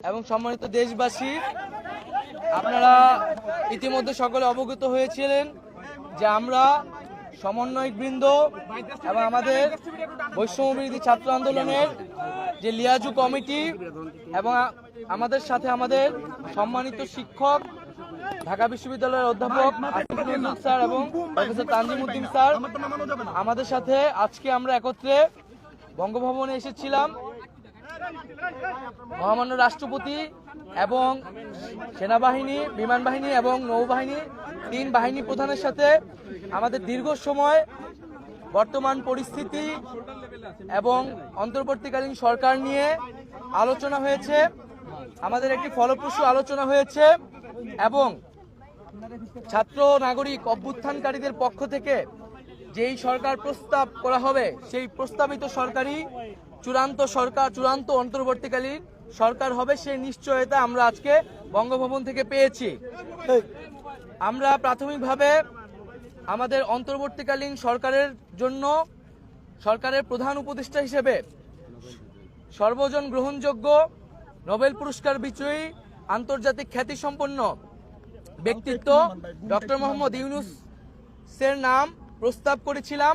এবং সম্মানিত দেশবাসী, আপনারা ইতিমধ্যে সকলে অবগত হয়েছিলেন যে আমরা সমন্বয়ক বৃন্দ এবং আমাদের বৈষম্য বিরোধী ছাত্র আন্দোলনের যে লিয়াজু কমিটি এবং আমাদের সাথে আমাদের সম্মানিত শিক্ষক, ঢাকা বিশ্ববিদ্যালয়ের অধ্যাপক স্যার এবং প্রফেসর তানজিমুদ্দিন স্যার, আমাদের সাথে আজকে আমরা একত্রে বঙ্গভবনে এসেছিলাম। মহামান্য রাষ্ট্রপতি এবং সেনাবাহিনী, বিমান বাহিনী এবং নৌবাহিনী, তিন বাহিনী প্রধানের সাথে আমাদের দীর্ঘ সময় বর্তমান পরিস্থিতি এবং অন্তর্বর্তীকালীন সরকার নিয়ে আলোচনা হয়েছে, আমাদের একটি ফলপ্রসূ আলোচনা হয়েছে এবং ছাত্র, নাগরিক, অভ্যুত্থানকারীদের পক্ষ থেকে যেই সরকার প্রস্তাব করা হবে, সেই প্রস্তাবিত সরকারি চূড়ান্ত সরকার চূড়ান্ত অন্তর্বর্তীকালীন সরকার হবে সেই নিশ্চয়তা আমরা আজকে বঙ্গভবন থেকে পেয়েছি। আমরা প্রাথমিকভাবে আমাদের অন্তর্বর্তীকালীন সরকারের জন্য সরকারের প্রধান উপদেষ্টা হিসেবে সর্বজন গ্রহণযোগ্য নোবেল পুরস্কার বিজয়ী আন্তর্জাতিক খ্যাতিসম্পন্ন ব্যক্তিত্ব ডক্টর মোহাম্মদ ইউনুসের নাম প্রস্তাব করেছিলাম।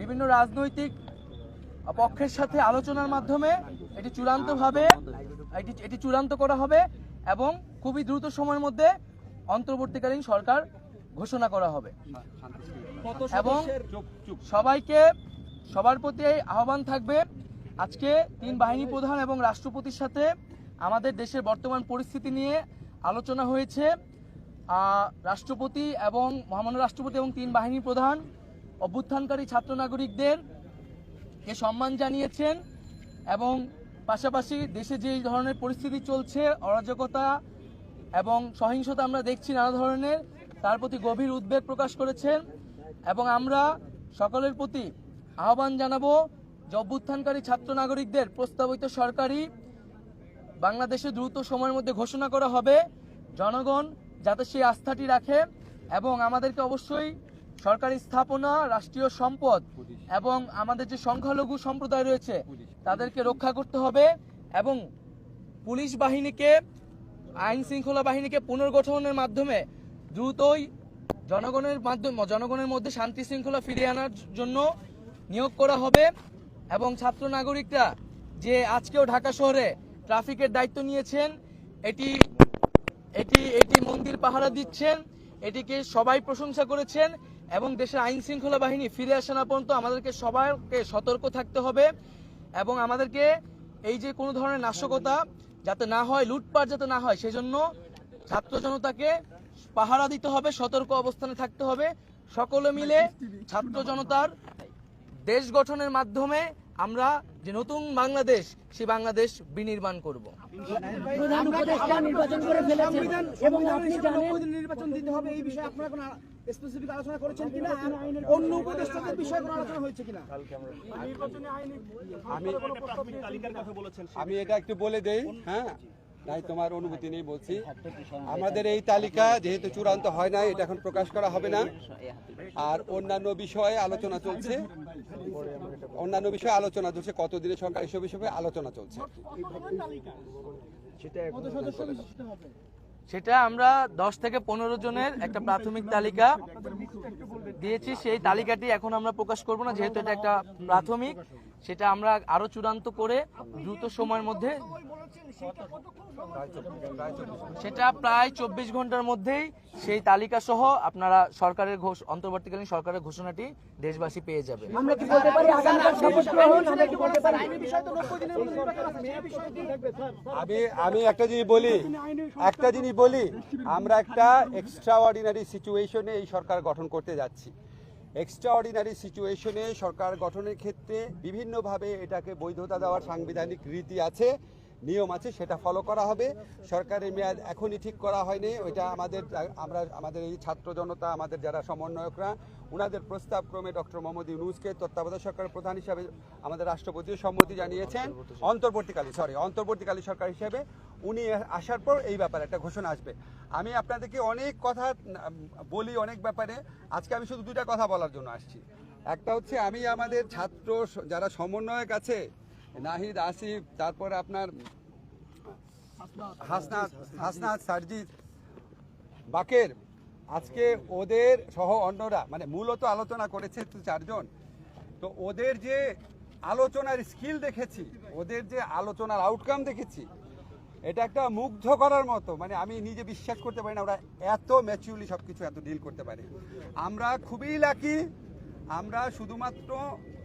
বিভিন্ন রাজনৈতিক পক্ষের সাথে আলোচনার মাধ্যমে এটি চূড়ান্তভাবে এটি এটি চূড়ান্ত করা হবে এবং খুবই দ্রুত সময়ের মধ্যে অন্তর্বর্তীকালীন সরকার ঘোষণা করা হবে। এবং সবাইকে সবার প্রতি আহ্বান থাকবে আজকে তিন বাহিনী প্রধান এবং রাষ্ট্রপতির সাথে আমাদের দেশের বর্তমান পরিস্থিতি নিয়ে আলোচনা হয়েছে। রাষ্ট্রপতি এবং মহামান্য রাষ্ট্রপতি এবং তিন বাহিনী প্রধান অভ্যুত্থানকারী ছাত্র নাগরিকদের কে সম্মান জানিয়েছেন এবং পাশাপাশি দেশে যে ধরনের পরিস্থিতি চলছে, অরাজকতা এবং সহিংসতা আমরা দেখছি নানা ধরনের, তার প্রতি গভীর উদ্বেগ প্রকাশ করেছেন এবং আমরা সকলের প্রতি আহ্বান জানাব যে অভ্যুত্থানকারী ছাত্র নাগরিকদের প্রস্তাবিত সরকারি বাংলাদেশে দ্রুত সময়ের মধ্যে ঘোষণা করা হবে, জনগণ যাতে সেই আস্থাটি রাখে এবং আমাদেরকে অবশ্যই সরকারি স্থাপনা রাষ্ট্রীয় সম্পদ এবং আমাদের যে সংখ্যালঘু সম্প্রদায় রয়েছে তাদেরকে রক্ষা করতে হবে এবং পুলিশ বাহিনীকে আইন শৃঙ্খলা বাহিনীকে পুনর্গঠনের মাধ্যমে দ্রুতই জনগণের মাধ্যমে জনগণের মধ্যে শান্তি শৃঙ্খলা ফিরিয়ে আনার জন্য নিয়োগ করা হবে এবং ছাত্র নাগরিকরা যে আজকেও ঢাকা শহরে ট্রাফিকের দায়িত্ব নিয়েছেন এটি এটি এটি মন্দির পাহারা দিচ্ছেন এটিকে সবাই প্রশংসা করেছেন এবং দেশের আইন শৃঙ্খলা বাহিনী ফিরে আসা না পর্যন্ত আমাদেরকে সবাইকে সতর্ক থাকতে হবে এবং আমাদেরকে এই যে কোনো ধরনের নাশকতা যাতে না হয়, লুটপাট যাতে না হয়, সেজন্য ছাত্র জনতাকে পাহারা দিতে হবে, সতর্ক অবস্থানে থাকতে হবে। সকলে মিলে ছাত্র জনতার দেশ গঠনের মাধ্যমে আমরা যে নতুন বাংলাদেশ সে বাংলাদেশ বিনির্মাণ করব। প্রধান উপদেষ্টা নির্বাচন করে ফেলেছেন। এবং আপনি জানেন নির্বাচন দিতে হবে এই বিষয়ে আপনারা কোনো স্পেসিফিক আলোচনা করেছেন কিনা? আর অন্য উপদেষ্টাদের বিষয়ে কোনো আলোচনা হয়েছে কিনা? আমি আমি এটা একটু বলে দেই হ্যাঁ? তাই তোমার অনুমতি নেই বলছি। আমাদের এই তালিকা যেহেতু চূড়ান্ত হয় না এটা এখন প্রকাশ করা হবে না। আর অন্যান্য বিষয়ে আলোচনা চলছে। অন্যান্য বিষয়ে আলোচনা চলছে কতদিনের সরকার এসব বিষয়ে আলোচনা চলছে। সেটা আমরা দশ থেকে পনেরো জনের একটা প্রাথমিক তালিকা দিয়েছি। সেই তালিকাটি এখন আমরা প্রকাশ করব না যেহেতু এটা একটা প্রাথমিক। সেটা আমরা আরও চূড়ান্ত করে দ্রুত সময়ের মধ্যে সেটা প্রায় চব্বিশ ঘণ্টার মধ্যেই সেই তালিকা সহ আপনারা সরকারের ঘোষ অন্তর্বর্তীকালীন সরকারের ঘোষণাটি দেশবাসী পেয়ে যাবে। আমি আমি একটা জিনিস বলি একটা জিনিস বলি আমরা একটা এক্সট্রা অর্ডিনারি সিচুয়েশনে এই সরকার গঠন করতে যাচ্ছি। এক্সট্রা অর্ডিনারি সিচুয়েশনে সরকার গঠনের ক্ষেত্রে বিভিন্নভাবে এটাকে বৈধতা দেওয়ার সাংবিধানিক রীতি আছে নিয়ম আছে সেটা ফলো করা হবে। সরকারের মেয়াদ এখনই ঠিক করা হয়নি। ওইটা আমাদের আমরা আমাদের এই ছাত্র জনতা আমাদের যারা সমন্বয়করা ওনাদের প্রস্তাব ক্রমে ডক্টর মোহাম্মদ ইউনুসকে তত্ত্বাবধায়ক সরকারের প্রধান হিসাবে আমাদের রাষ্ট্রপতিও সম্মতি জানিয়েছেন। অন্তর্বর্তীকালী সরি অন্তর্বর্তীকালী সরকার হিসেবে উনি আসার পর এই ব্যাপারে একটা ঘোষণা আসবে। আমি আপনাদেরকে অনেক কথা বলি অনেক ব্যাপারে। আজকে আমি শুধু দুইটা কথা বলার জন্য আসছি। একটা হচ্ছে আমি আমাদের ছাত্র যারা সমন্বয়ক আছে, নাহিদ, আসিফ, তারপরে আপনার হাসনাত হাসনাত, সারজিৎ, বাকের, আজকে ওদের সহ অন্যরা মানে মূলত আলোচনা করেছে চারজন। তো ওদের যে আলোচনার স্কিল দেখেছি, ওদের যে আলোচনার আউটকাম দেখেছি এটা একটা মুগ্ধ করার মতো। মানে আমি নিজে বিশ্বাস করতে পারি না ওরা এত ম্যাচিউরলি সব কিছু এত ডিল করতে পারে। আমরা খুবই লাকি আমরা শুধুমাত্র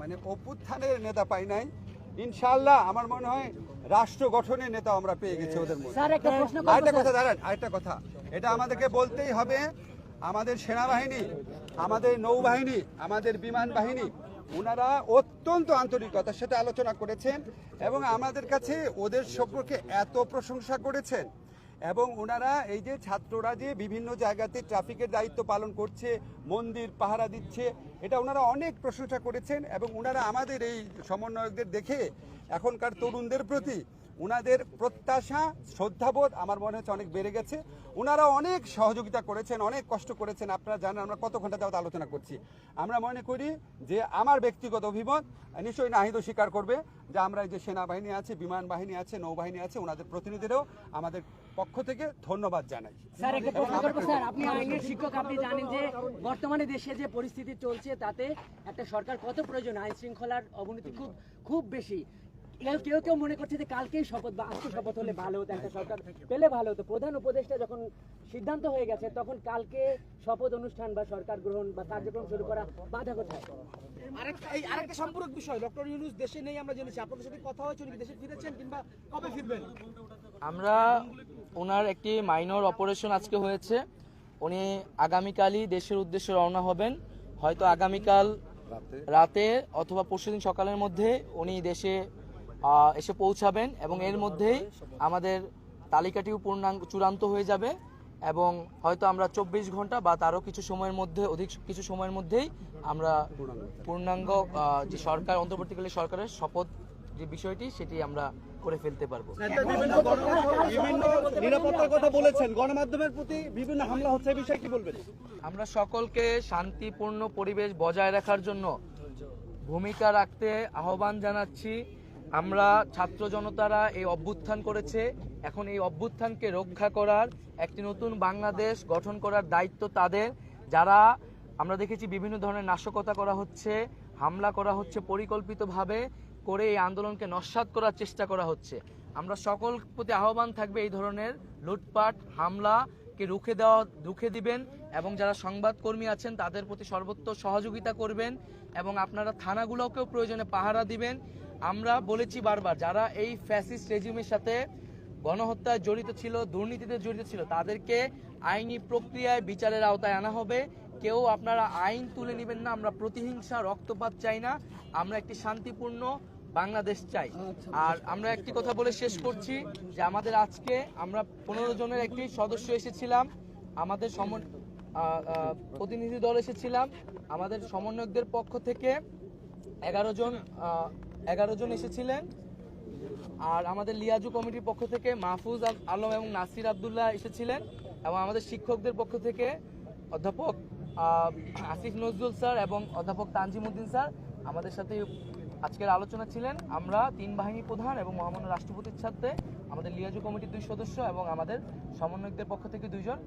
মানে অভ্যুত্থানের নেতা পাই নাই। ইনশাল্লাহ আমার মনে হয় রাষ্ট্র গঠনের নেতা আমরা পেয়ে গেছি ওদের মধ্যে। একটা আরেকটা কথা দাঁড়ান আরেকটা কথা। এটা আমাদেরকে বলতেই হবে আমাদের সেনাবাহিনী আমাদের নৌবাহিনী আমাদের বিমান বাহিনী ওনারা অত্যন্ত আন্তরিকতার সাথে আলোচনা করেছেন এবং আমাদের কাছে ওদের সম্পর্কে এত প্রশংসা করেছেন। এবং ওনারা এই যে ছাত্ররা যে বিভিন্ন জায়গাতে ট্রাফিকের দায়িত্ব পালন করছে, মন্দির পাহারা দিচ্ছে, এটা ওনারা অনেক প্রশংসা করেছেন এবং ওনারা আমাদের এই সমন্বয়কদের দেখে এখনকার তরুণদের প্রতি ওনাদের প্রত্যাশা, শ্রদ্ধাবোধ আমার মনে হচ্ছে অনেক বেড়ে গেছে। ওনারা অনেক সহযোগিতা করেছেন, অনেক কষ্ট করেছেন। আপনারা জানেন আমরা কত ঘণ্টা যাবত আলোচনা করছি। আমরা মনে করি যে আমার ব্যক্তিগত অভিমত নিশ্চয়ই নাহিদও স্বীকার করবে যে আমরা এই যে সেনাবাহিনী আছে, বিমান বাহিনী আছে, নৌবাহিনী আছে ওনাদের প্রতিনিধিরাও আমাদের পক্ষ থেকে ধন্যবাদ জানাই। স্যার, একটা প্রশ্ন করব, স্যার। আপনি আইনের শিক্ষক, আপনি জানেন যে বর্তমানে দেশে যে পরিস্থিতি চলছে, তাতে একটা সরকার কত প্রয়োজন? আইন শৃঙ্খলার অবনতি খুব খুব বেশি। কেউ কেউ কেউ মনে করছে যে কালকেই শপথ বা আজকে শপথ হলে ভালো হতো একটা সরকার পেলে ভালো হতো। প্রধান উপদেষ্টা যখন সিদ্ধান্ত হয়ে গেছে তখন কালকে শপথ অনুষ্ঠান বা সরকার গ্রহণ বা কার্যক্রম শুরু করা বাধা কোথায়? আরেকটা এই আরেকটা সম্পূরক বিষয় ডক্টর ইউনুস দেশে নেই আমরা জেনেছি। আপনাদের সাথে কথা হয়েছে উনি দেশে ফিরেছেন কিংবা কবে ফিরবেন? আমরা ওনার একটি মাইনর অপারেশন আজকে হয়েছে। উনি আগামীকালই দেশের উদ্দেশ্যে রওনা হবেন। হয়তো আগামীকাল রাতে। অথবা পরশুদিন সকালের মধ্যে উনি দেশে এসে পৌঁছাবেন এবং এর মধ্যেই আমাদের তালিকাটিও পূর্ণাঙ্গ চূড়ান্ত হয়ে যাবে এবং হয়তো আমরা চব্বিশ ঘণ্টা বা তারও কিছু সময়ের মধ্যে অধিক কিছু সময়ের মধ্যেই আমরা পূর্ণাঙ্গ যে সরকার অন্তর্বর্তীকালীন সরকারের শপথ যে বিষয়টি সেটি আমরা করে ফেলতে পারব। বিভিন্ন নিরাপত্তার কথা বলেছেন। গণমাধ্যমের প্রতি বিভিন্ন হামলা হচ্ছে এই বিষয়ে কি বলবেন? আমরা সকলকে শান্তিপূর্ণ পরিবেশ বজায় রাখার জন্য ভূমিকা রাখতে আহ্বান জানাচ্ছি। আমরা ছাত্র জনতারা এই অভ্যুত্থান করেছে। এখন এই অভ্যুত্থানকে রক্ষা করার একটি নতুন বাংলাদেশ গঠন করার দায়িত্ব তাদের। যারা আমরা দেখেছি বিভিন্ন ধরনের নাশকতা করা হচ্ছে, হামলা করা হচ্ছে পরিকল্পিতভাবে করে এই আন্দোলনকে নস্যাৎ করার চেষ্টা করা হচ্ছে। আমরা সকল প্রতি আহ্বান থাকবে এই ধরনের লুটপাট, হামলাকে রুখে দেওয়া, রুখে দিবেন এবং যারা সংবাদকর্মী আছেন তাদের প্রতি সর্বোত্তর সহযোগিতা করবেন এবং আপনারা থানাগুলোকেও প্রয়োজনে পাহারা দিবেন। আমরা বলেছি বারবার যারা এই ফ্যাসিস্ট রেজিমের সাথে গণহত্যায় জড়িত ছিল দুর্নীতিতে জড়িত ছিল তাদেরকে আইনি প্রক্রিয়ায় বিচারের আওতায় আনা হবে। কেউ আপনারা আইন তুলে নেবেন না আমরা প্রতিহিংসা রক্তপাত চাই না আমরা একটি শান্তিপূর্ণ বাংলাদেশ চাই। আর আমরা একটি কথা বলে শেষ করছি যে আমাদের আজকে আমরা পনেরো জনের একটি সদস্য এসেছিলাম আমাদের আহ, প্রতিনিধি দল এসেছিলাম আমাদের সমন্বয়কদের পক্ষ থেকে এগারো জন এগারো জন এসেছিলেন। আর আমাদের লিয়াজু কমিটির পক্ষ থেকে মাহফুজ আলম এবং নাসির আবদুল্লাহ এসেছিলেন এবং আমাদের শিক্ষকদের পক্ষ থেকে অধ্যাপক আসিফ নজরুল স্যার এবং অধ্যাপক তানজিমুদ্দিন স্যার আমাদের সাথে আজকের আলোচনা ছিলেন। আমরা তিন বাহিনী প্রধান এবং মহামান্য রাষ্ট্রপতির সাথে আমাদের লিয়াজু কমিটির দুই সদস্য এবং আমাদের সমন্বয়কদের পক্ষ থেকে দুইজন